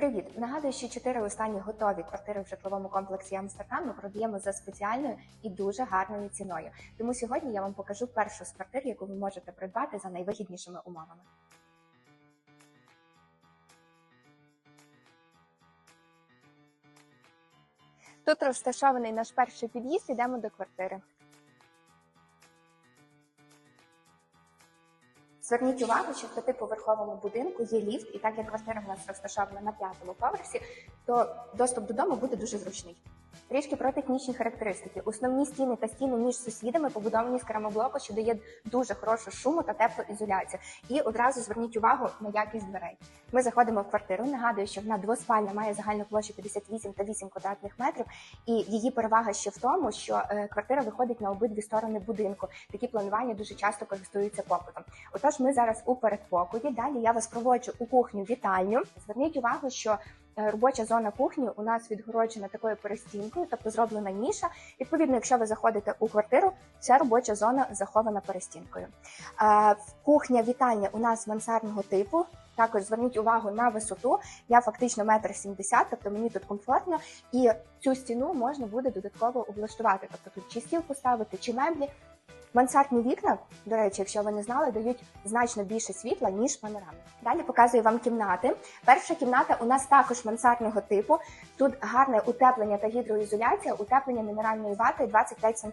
Привіт! Нагадую, що чотири останні готові квартири в житловому комплексі Амстердам ми продаємо за спеціальною і дуже гарною ціною. Тому сьогодні я вам покажу першу з квартир, яку ви можете придбати за найвигіднішими умовами. Тут розташований наш перший під'їзд. Йдемо до квартири. Зверніть увагу, що в п'ятиповерховому будинку є ліфт, і так як квартира в нас розташована на п'ятому поверсі, то доступ додому буде дуже зручний. Трішки про технічні характеристики. Основні стіни та стіни між сусідами побудовані з керамоблоку, що дає дуже хорошу шуму та теплоізоляцію. І одразу зверніть увагу на якість дверей. Ми заходимо в квартиру. Нагадую, що вона двоспальна, має загальну площу 58 та 8 квадратних метрів. І її перевага ще в тому, що е, квартира виходить на обидві сторони будинку. Такі планування дуже часто користуються попитом. Отож, ми зараз у передпокої. Далі я вас проводжу у кухню вітальню. Зверніть увагу, що робоча зона кухні у нас відгороджена такою перестінкою, тобто зроблена ніша. Відповідно, якщо ви заходите у квартиру, ця робоча зона захована перестінкою. Е, Кухня вітальня у нас мансардного типу. Також зверніть увагу на висоту. Я фактично метр сімдесят, тобто мені тут комфортно, і цю стіну можна буде додатково облаштувати. Тобто тут чи стіл поставити, чи меблі. Мансардні вікна, до речі, якщо ви не знали, дають значно більше світла, ніж панорамні. Далі показую вам кімнати. Перша кімната у нас також мансардного типу. Тут гарне утеплення та гідроізоляція, утеплення мінеральною ватою 25 см.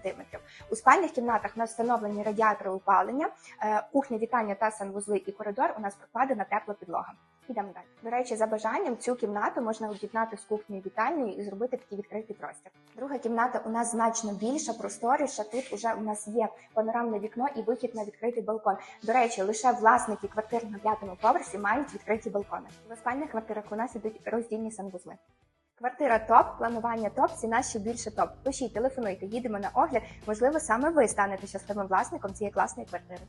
У спальних кімнатах у нас встановлені радіатори опалення, е, кухня, вітання та санвузли і коридор у нас прокладена тепла підлога. Ідемо далі. До речі, за бажанням цю кімнату можна об'єднати з кухнею вітальнею і зробити такий відкритий простір. Друга кімната у нас значно більша, просторіша. Тут уже у нас є панорамне вікно і вихід на відкритий балкон. До речі, лише власники квартир на п'ятому поверсі мають відкриті балкони. В спальних квартирах у нас ідуть роздільні санвузли. Квартира топ, планування топ, ціна ще більше топ. Пишіть, телефонуйте, їдемо на огляд. Можливо, саме ви станете щасливим власником цієї класної квартири.